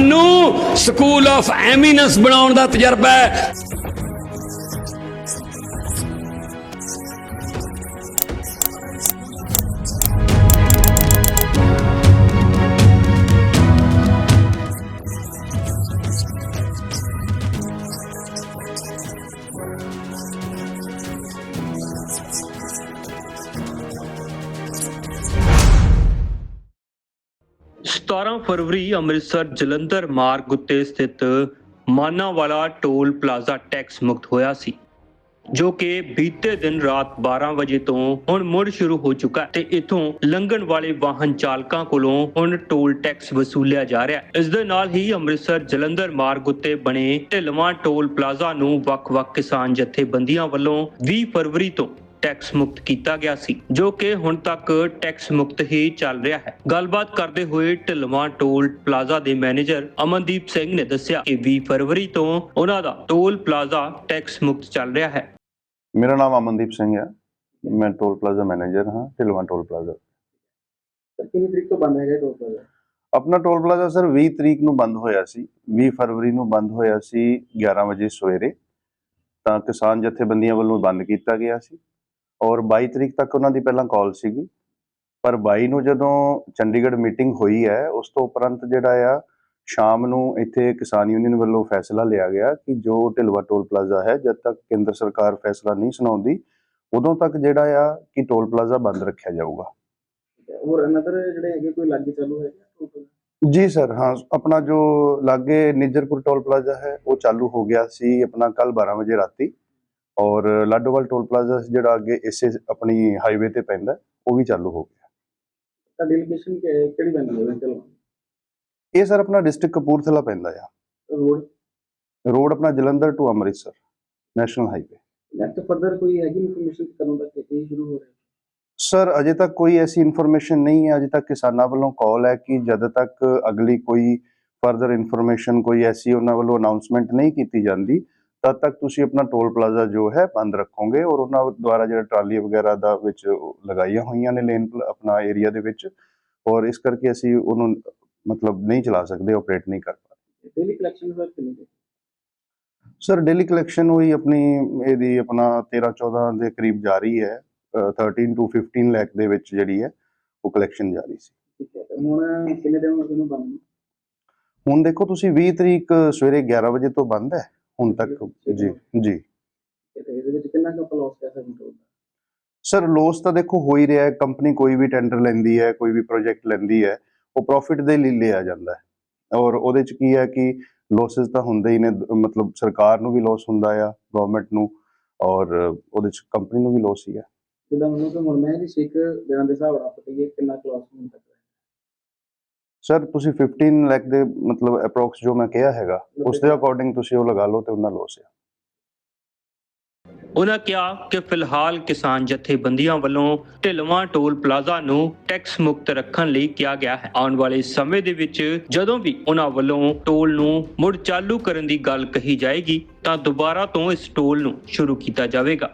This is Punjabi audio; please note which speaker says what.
Speaker 1: ਸਾਨੂੰ ਸਕੂਲ ਆਫ ਐਮੀਨੈਂਸ ਬਣਾਉਣ ਦਾ ਤਜਰਬਾ ਹੈ।
Speaker 2: ਸਤਾਰਾਂ ਫਰਵਰੀ ਅੰਮ੍ਰਿਤਸਰ ਜਲੰਧਰ ਮਾਰਗ ਉੱਤੇ ਸਥਿਤ ਮਾਨਾਵਾਲਾ ਟੋਲ ਪਲਾਜ਼ਾ ਟੈਕਸ ਮੁਕਤ ਹੋਇਆ ਸੀ, ਜੋ ਕਿ ਬੀਤੇ ਦਿਨ ਰਾਤ 12 ਵਜੇ ਤੋਂ ਹੁਣ ਮੁੜ ਸ਼ੁਰੂ ਹੋ ਚੁੱਕਾ ਤੇ ਇਥੋਂ ਲੰਘਣ ਵਾਲੇ ਵਾਹਨ ਚਾਲਕਾਂ ਕੋਲੋਂ ਹੁਣ ਟੋਲ ਟੈਕਸ ਵਸੂਲਿਆ ਜਾ ਰਿਹਾ ਹੈ। ਇਸ ਦੇ ਨਾਲ ਹੀ ਅੰਮ੍ਰਿਤਸਰ ਜਲੰਧਰ ਮਾਰਗ ਉੱਤੇ ਬਣੇ ਢਿਲਵਾਂ ਟੋਲ ਪਲਾਜ਼ਾ ਨੂੰ ਵੱਖ-ਵੱਖ ਕਿਸਾਨ ਜਥੇਬੰਦੀਆਂ ਵੱਲੋਂ 20 ਫਰਵਰੀ ਤੋਂ ਟੈਕਸ ਮੁਕਤ ਕੀਤਾ ਗਿਆ ਸੀ ਜੋ ਕਿ ਹੁਣ ਤੱਕ ਟੈਕਸ ਮੁਕਤ ਹੀ ਚੱਲ ਰਿਹਾ ਹੈ। ਗੱਲਬਾਤ ਕਰਦੇ ਹੋਏ ਢਿਲਵਾਂ ਟੋਲ ਪਲਾਜ਼ਾ ਦੇ ਮੈਨੇਜਰ ਅਮਨਦੀਪ ਸਿੰਘ ਨੇ ਦੱਸਿਆ ਕਿ 20 ਫਰਵਰੀ ਤੋਂ ਉਹਨਾਂ ਦਾ ਟੋਲ ਪਲਾਜ਼ਾ ਟੈਕਸ ਮੁਕਤ ਚੱਲ ਰਿਹਾ ਹੈ।
Speaker 3: ਮੇਰਾ ਨਾਮ ਅਮਨਦੀਪ ਸਿੰਘ ਹੈ। ਮੈਂ ਟੋਲ ਪਲਾਜ਼ਾ ਮੈਨੇਜਰ ਹਾਂ ਢਿਲਵਾਂ ਟੋਲ ਪਲਾਜ਼ਾ।
Speaker 4: ਸਰ ਕਿੰਨੀ ਤਰੀਕ ਤੋਂ ਬੰਦ ਹੈਗਾ ਟੋਲ ਪਲਾਜ਼ਾ?
Speaker 3: ਆਪਣਾ ਟੋਲ ਪਲਾਜ਼ਾ ਸਰ 20 ਤਰੀਕ ਨੂੰ ਬੰਦ ਹੋਇਆ ਸੀ। 20 ਫਰਵਰੀ ਨੂੰ ਬੰਦ ਹੋਇਆ ਸੀ 11 ਵਜੇ ਸਵੇਰੇ। ਤਾਂ ਕਿਸਾਨ ਜਥੇਬੰਦੀਆਂ ਵੱਲੋਂ ਬੰਦ ਕੀਤਾ ਗਿਆ ਸੀ। ਔਰ 22 ਤਰੀਕ ਤੱਕ ਉਹਨਾਂ ਦੀ ਪਹਿਲਾਂ ਕਾਲ ਸੀਗੀ। ਪਰ 22 ਨੂੰ ਜਦੋਂ ਚੰਡੀਗੜ੍ਹ ਮੀਟਿੰਗ ਹੋਈ ਹੈ ਉਸ ਤੋਂ ਉਪਰੰਤ ਜਿਹੜਾ ਆ ਸ਼ਾਮ ਨੂੰ ਇੱਥੇ ਕਿਸਾਨ ਯੂਨੀਅਨ ਵੱਲੋਂ ਫੈਸਲਾ ਲਿਆ ਗਿਆ ਕਿ ਜੋ ਢਿਲਵਾ ਟੋਲ ਪਲਾਜ਼ਾ ਹੈ ਜਦ ਤੱਕ ਕੇਂਦਰ ਸਰਕਾਰ ਫੈਸਲਾ ਨਹੀਂ ਸੁਣਾਉਂਦੀ ਉਦੋਂ ਤੱਕ ਜਿਹੜਾ ਆ ਕਿ ਟੋਲ ਪਲਾਜ਼ਾ ਬੰਦ ਰੱਖਿਆ ਜਾਊਗਾ।
Speaker 4: ਹੋਰ ਅਨਦਰ ਜਿਹੜੇ ਹੈਗੇ ਕੋਈ ਲਾਗੇ ਚਾਲੂ ਹੈਗਾ
Speaker 3: ਜੀ ਸਰ ਹਾਂ ਆਪਣਾ ਜੋ ਲਾਗੇ ਨਿੱਜਰਪੁਰ ਟੋਲ ਪਲਾਜ਼ਾ ਹੈ ਉਹ ਚਾਲੂ ਹੋ ਗਿਆ ਸੀ ਆਪਣਾ ਕੱਲ 12 ਵਜੇ ਰਾਤੀ। ਔਰ ਲਾਡੋਵਾਲ ਟੋਲ ਪਲਾਜ਼ਾ ਜਿਹੜਾ ਅੱਗੇ ਇਸੇ ਆਪਣੀ ਹਾਈਵੇ ਤੇ ਪੈਂਦਾ ਉਹ ਵੀ ਚਾਲੂ ਹੋ ਗਿਆ।
Speaker 4: ਤੁਹਾਡੀ ਲੋਕੇਸ਼ਨ ਕਿਹੜੀ ਬੰਦੀ ਹੈ ਚਲੋ
Speaker 3: ਇਹ ਸਰ ਆਪਣਾ ਡਿਸਟ੍ਰਿਕਟ ਕਪੂਰਥਲਾ ਪੈਂਦਾ ਆ।
Speaker 4: ਰੋਡ?
Speaker 3: ਰੋਡ ਆਪਣਾ Jalandhar to Amritsar national highway
Speaker 4: next further ਕੋਈ ਹੈਗੀ ਇਨਫੋਰਮੇਸ਼ਨ ਕਦੋਂ ਤੱਕ ਇਹ ਸ਼ੁਰੂ ਹੋ ਰਿਹਾ?
Speaker 3: ਸਰ ਅਜੇ ਤੱਕ ਕੋਈ ਐਸੀ ਇਨਫੋਰਮੇਸ਼ਨ ਨਹੀਂ ਹੈ। ਅਜੇ ਤੱਕ ਕਿਸਾਨਾਂ ਵੱਲੋਂ ਕਾਲ ਹੈ ਕਿ ਜਦ ਤੱਕ ਅਗਲੀ ਕੋਈ ਫਰਦਰ ਇਨਫੋਰਮੇਸ਼ਨ ਕੋਈ ਐਸੀ ਉਹਨਾਂ ਵੱਲੋਂ ਅਨਾਉਂਸਮੈਂਟ ਨਹੀਂ ਕੀਤੀ ਜਾਂਦੀ ਤਦ ਤੱਕ ਤੁਸੀਂ ਆਪਣਾ ਟੋਲ ਪਲਾਜ਼ਾ ਜੋ ਹੈ ਬੰਦ ਰੱਖੋਗੇ ਔਰ ਉਹਨਾਂ ਦੁਆਰਾ ਜਿਹੜਾ ਟਰਾਲੀ ਵਗੈਰਾ ਦਾ ਵਿੱਚ ਲਗਾਈਆਂ ਹੋਈਆਂ ਨੇ ਲੇਨ ਆਪਣਾ ਏਰੀਆ ਦੇ ਵਿੱਚ ਔਰ ਇਸ ਕਰਕੇ ਅਸੀਂ ਉਹਨੂੰ ਮਤਲਬ ਨਹੀਂ ਚਲਾ ਸਕਦੇ ਆਪਰੇਟ ਨਹੀਂ ਕਰ ਪਾਉਂਦੇ
Speaker 4: ਡੇਲੀ ਕਲੈਕਸ਼ਨ ਸਰ ਕਿੰਨੀ ਹੈ
Speaker 3: ਸਰ ਡੇਲੀ ਕਲੈਕਸ਼ਨ ਹੋਈ ਆਪਣੀ ਇਹਦੀ ਆਪਣਾ 13 14 ਦੇ ਕਰੀਬ ਜਾਰੀ ਹੈ ਅ, 13 ਟੂ 15 ਲੱਖ ਦੇ ਵਿੱਚ ਜਿਹੜੀ ਹੈ ਉਹ ਕਲੈਕਸ਼ਨ ਜਾਰੀ ਸੀ।
Speaker 4: ਠੀਕ ਹੈ ਤੇ ਹੁਣ ਕਿੰਨੇ ਦਿਨ ਹੋ ਗਏ ਨੂੰ ਬੰਦ
Speaker 3: ਹੁਣ ਦੇਖੋ ਤੁਸੀਂ 20 ਤਰੀਕ ਸਵੇਰੇ 11 ਵਜੇ ਤੋਂ ਬੰਦ ਹੈ। ਹੁਣ ਤੱਕ ਜੀ ਜੀ।
Speaker 4: ਇਹਦੇ ਵਿੱਚ ਕਿੰਨਾ ਕੁ ਸਕਦੇ
Speaker 3: ਸਰ ਲੋਸ ਤਾਂ ਦੇਖੋ ਹੋ ਹੀ ਰਿਹਾ ਹੈ। ਕੰਪਨੀ ਕੋਈ ਵੀ ਟੈਂਡਰ ਲੈਂਦੀ ਹੈ ਕੋਈ ਵੀ ਪ੍ਰੋਜੈਕਟ ਲੈਂਦੀ ਹੈ ਉਹ ਪ੍ਰੋਫਿਟ ਦੇ ਲਈ ਲਿਆ ਜਾਂਦਾ ਹੈ। ਔਰ ਉਹਦੇ ਚ ਕੀ ਹੈ ਕਿ ਲੋਸਸ ਤਾਂ ਹੁੰਦੇ ਹੀ ਨੇ। ਮਤਲਬ ਸਰਕਾਰ ਨੂੰ ਵੀ ਲੋਸ ਹੁੰਦਾ ਆ ਗਵਰਨਮੈਂਟ ਨੂੰ ਔਰ ਉਹਦੇ ਚ ਕੰਪਨੀ ਨੂੰ ਵੀ ਲੋਸ ਹੀ ਹੈ।
Speaker 4: ਜਿੱਦਾਂ ਮੈਨੂੰ ਕਿ ਹੁਣ ਮੈਂ ਇਹਦੀ ਸਿੱਖ ਦਿਨਾਂ ਦੇ ਹਿਸਾਬ ਨਾਲ ਪਤਾ ਕਿੰਨਾ ਕਲਾਸ ਹੁਣ ਤੱਕ। ਹੈ
Speaker 3: ਸਰ ਤੁਸੀਂ 15 ਲੱਖ ਦੇ ਮਤਲਬ ਅਪਰੋਕਸ ਜੋ ਮੈਂ ਕਿਹਾ ਹੈਗਾ ਉਸ ਦੇ ਅਕੋਰਡਿੰਗ ਤੁਸੀਂ ਉਹ ਲਗਾ ਲਓ ਤੇ ਉਹਨਾਂ ਲੋਸ ਹੈ
Speaker 2: ਉਹਨਾਂ ਕਿਹਾ ਕਿ ਫਿਲਹਾਲ ਕਿਸਾਨ ਜਥੇਬੰਦੀਆਂ ਵੱਲੋਂ ਢਿਲਵਾਂ ਟੋਲ ਪਲਾਜ਼ਾ ਨੂੰ ਟੈਕਸ ਮੁਕਤ ਰੱਖਣ ਲਈ ਕਿਹਾ ਗਿਆ ਹੈ। ਆਉਣ ਵਾਲੇ ਸਮੇਂ ਦੇ ਵਿੱਚ ਜਦੋਂ ਵੀ ਉਹਨਾਂ ਵੱਲੋਂ ਟੋਲ ਨੂੰ ਮੁੜ ਚਾਲੂ ਕਰਨ ਦੀ ਗੱਲ ਕਹੀ ਜਾਏਗੀ, ਤਾਂ ਦੁਬਾਰਾ ਤੋਂ ਇਸ ਟੋਲ ਨੂੰ ਸ਼ੁਰੂ ਕੀਤਾ ਜਾਵੇਗਾ।